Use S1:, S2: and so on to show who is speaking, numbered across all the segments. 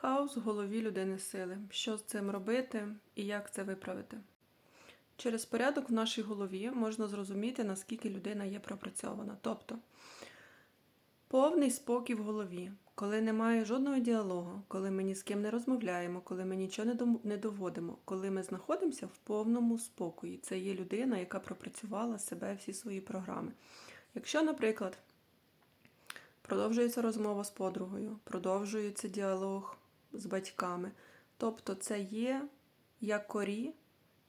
S1: Хаос в голові людини сили. Що з цим робити і як це виправити? Через порядок в нашій голові можна зрозуміти, наскільки людина є пропрацьована. Тобто повний спокій в голові, коли немає жодного діалогу, коли ми ні з ким не розмовляємо, коли ми нічого не доводимо, коли ми знаходимося в повному спокої. Це є людина, яка пропрацювала себе всі свої програми. Якщо, наприклад, продовжується розмова з подругою, продовжується діалог з батьками, тобто це є якорі,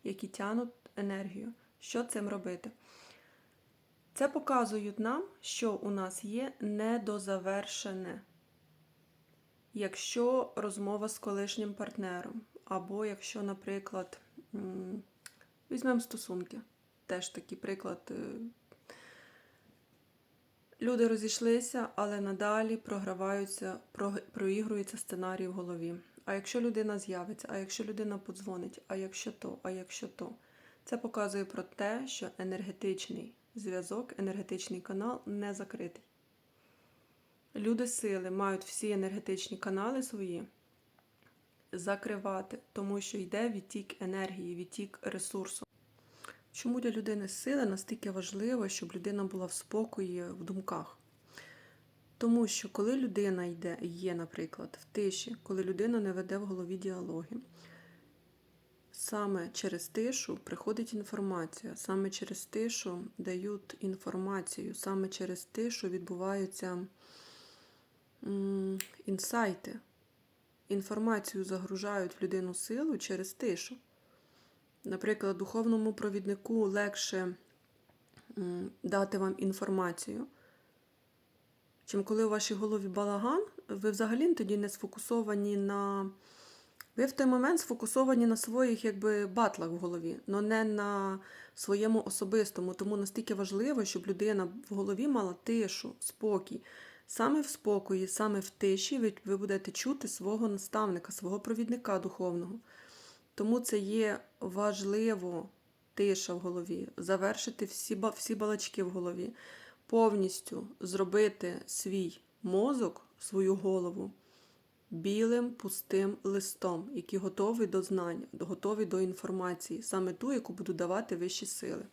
S1: які тянуть енергію. Що цим робити? Це показують нам, що у нас є недозавершене. Якщо розмова з колишнім партнером, або якщо, наприклад, візьмемо стосунки, теж такий приклад. Люди розійшлися, але надалі програваються, проігрується сценарій в голові. А якщо людина з'явиться, а якщо людина подзвонить, а якщо то, а якщо то, це показує про те, що енергетичний зв'язок, енергетичний канал не закритий. Люди сили мають всі енергетичні канали свої закривати, тому що йде відтік енергії, відтік ресурсу. Чому для людини сили настільки важливо, щоб людина була в спокої в думках? Тому що коли людина йде, є, наприклад, в тиші, коли людина не веде в голові діалоги, саме через тишу приходить інформація, саме через тишу дають інформацію, саме через тишу відбуваються інсайти. Інформацію загружають в людину силу через тишу. Наприклад, духовному провіднику легше дати вам інформацію, чим коли у вашій голові балаган, ви взагалі тоді не сфокусовані на. Ви в той момент сфокусовані на своїх якби, батлах в голові, але не на своєму особистому. Тому настільки важливо, щоб людина в голові мала тишу, спокій. Саме в спокої, саме в тиші ви, будете чути свого наставника, свого провідника духовного. Тому це є важливо тиша в голові, завершити всі, всі балачки в голові, повністю зробити свій мозок, свою голову білим пустим листом, який готовий до знань, готовий до інформації, саме ту, яку будуть давати вищі сили.